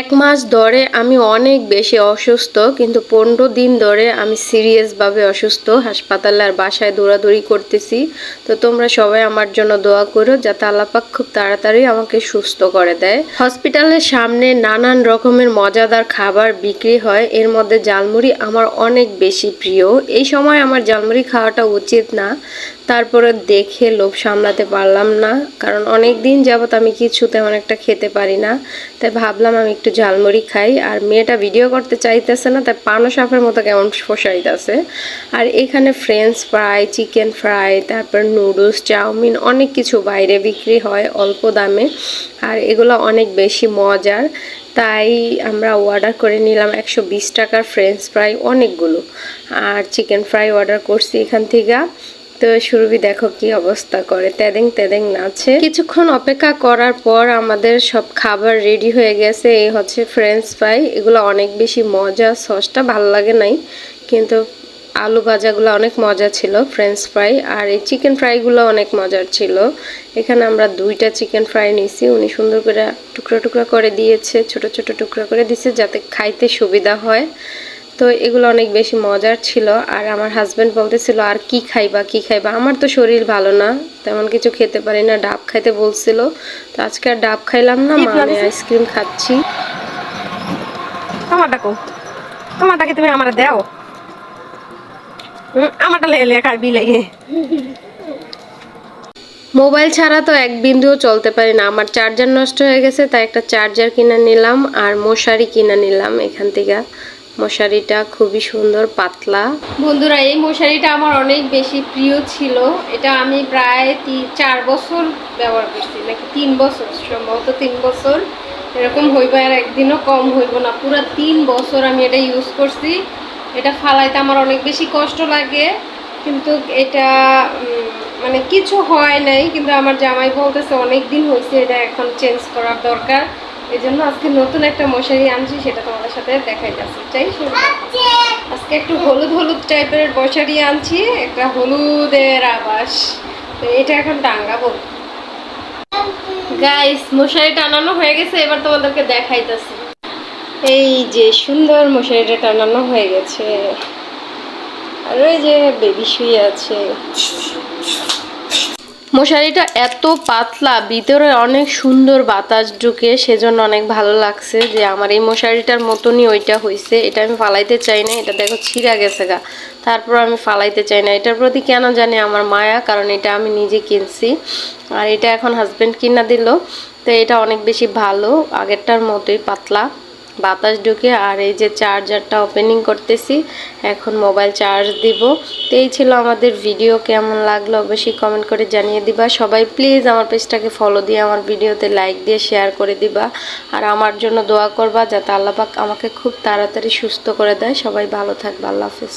এক মাস ধরে আমি অনেক বেশি অসুস্থ, কিন্তু পনেরো দিন ধরে আমি সিরিয়াসভাবে অসুস্থ, হাসপাতালে আর বাসায় দৌড়াদৌড়ি করতেছি। তো তোমরা সবাই আমার জন্য দোয়া করো যাতে আল্লাপাক খুব তাড়াতাড়ি আমাকে সুস্থ করে দেয়। হসপিটালের সামনে নানান রকমের মজাদার খাবার বিক্রি হয়, এর মধ্যে জালমুড়ি আমার অনেক বেশি প্রিয়। এই সময় আমার জালমুড়ি খাওয়াটা উচিত না, তারপরে দেখে লোভ সামলাতে পারলাম না, কারণ অনেক দিন যাবত আমি কিছু তেমন একটা খেতে পারি না। তাই ভাবলাম আমি একটু ঝালমুড়ি খাই। আর মেয়েটা ভিডিও করতে চাইতেছে না তাই পানো সাপের মতো কেমন ফসাইতেছে। আর এখানে ফ্রেঞ্চ ফ্রাই চিকেন ফ্রাই তারপর নুডলস চাউমিন অনেক কিছু বাইরে বিক্রি হয় অল্প দামে। আর এগুলো অনেক বেশি মজার। তাই আমরা অর্ডার করে নিলাম একশো বিশ টাকার ফ্রেঞ্চ ফ্রাই অনেকগুলো। আর চিকেন ফ্রাই অর্ডার করছি এখান থেকে। তো সুরভি দেখো কি অবস্থা করে। তেদেং তেদেং নাচে। কিছুক্ষণ অপেক্ষা করার পর আমাদের সব খাবার রেডি হয়ে গেছে। এই হচ্ছে ফ্রেঞ্চ ফ্রাই এগুলো অনেক বেশি মজা, সসটা ভালো লাগে নাই। কিন্তু আলু ভাজাগুলো অনেক মজা ছিল ফ্রেঞ্চ ফ্রাই আর এই চিকেন ফ্রাইগুলো অনেক মজার ছিল। এখানে আমরা দুইটা চিকেন ফ্রাই নিছি। উনি সুন্দর করে টুকরা টুকরা করে দিয়েছে, ছোট ছোট টুকরা করে দিয়েছে যাতে খাইতে সুবিধা হয়। তো এগুলো অনেক বেশি মজার ছিল। আর আমার হাজব্যান্ড বলতেছিল আর কি খাইবা কি খাইবা? আমার তো শরীর ভালো না তেমন কিছু খেতে পারি না ডাব খাইতে বলছিল। তো আজকে আর ডাব খাইলাম না মানে আইসক্রিম খাচ্ছি। তোমারটা কো। তোমারটাকে তুমি আমার দাও? আমারটা লেগে লেগে খাবি লেগে। মোবাইল ছাড়া তো এক বিন্দুও চলতে পারি না। আমার চার্জার নষ্ট হয়ে গেছে তাই একটা চার্জার কিনে নিলাম আর মশারি কিনে নিলাম এখান থেকে। মশারিটা খুবই সুন্দর, পাতলা। বন্ধুরা, এই মশারিটা আমার অনেক বেশি প্রিয় ছিল। এটা আমি প্রায় তি- চার বছর ব্যবহার করছি, নাকি তিন বছর, সম্ভবত তিন বছর। এরকম হইব আর একদিনও কম হইব না। পুরো তিন বছর আমি এটা ইউজ করছি। এটা ফালাইতে আমার অনেক বেশি কষ্ট লাগে। কিন্তু এটা মানে কিছু হয় নাই, কিন্তু আমার জামাই বলতেছে, অনেক দিন হয়েছে এটা এখন চেঞ্জ করার দরকার। এই জন্য আজকে নতুন একটা মশারি আনছি, সেটা তোমাদের সাথে দেখাই যাচ্ছে চাই আজকে একটু হলুদ হলুদ টাইপের মশারি আনছি, একটা হলুদের আবাস। তো এটা এখন টাঙ্গাবো গাইস মশারি টানানো হয়ে গেছে, এবার তোমাদেরকে দেখাইতেছি। এই যে সুন্দর মশারিটা টানানো হয়ে গেছে। আর ওই যে বেবি শুয়ে আছে। মশারিটা এত পাতলা, ভিতরে অনেক সুন্দর বাতাস ঢুকে, সেজন্য অনেক ভালো লাগছে যে আমার এই মশারিটার মতনই ওইটা হয়েছে এটা আমি ফালাইতে চাই না, এটা দেখো ছিঁড়া গেছে গা। তারপর আমি ফালাইতে চাই না, এটার প্রতি কেন জানি আমার মায়া, কারণ এটা আমি নিজে কিনছি। আর এটা এখন হাজব্যান্ড কিনা দিল, তো এটা অনেক বেশি ভালো, আগেরটার মতোই পাতলা। বাতাস ঢুকে আর এই যে চার্জারটা ওপেনিং করতেছি, এখন মোবাইল চার্জ দিব। তো এই ছিল আমাদের ভিডিও কেমন লাগল অবশ্যই কমেন্ট করে জানিয়ে দিবা। সবাই প্লিজ আমার পেজটাকে ফলো দিয়ে আমার ভিডিওতে লাইক দিয়ে শেয়ার করে দিবা। আর আমার জন্য দোয়া করবা যাতে আল্লাপাক আমাকে খুব তাড়াতাড়ি সুস্থ করে দেয়। সবাই ভালো থাকবে, আল্লাহ হাফিজ।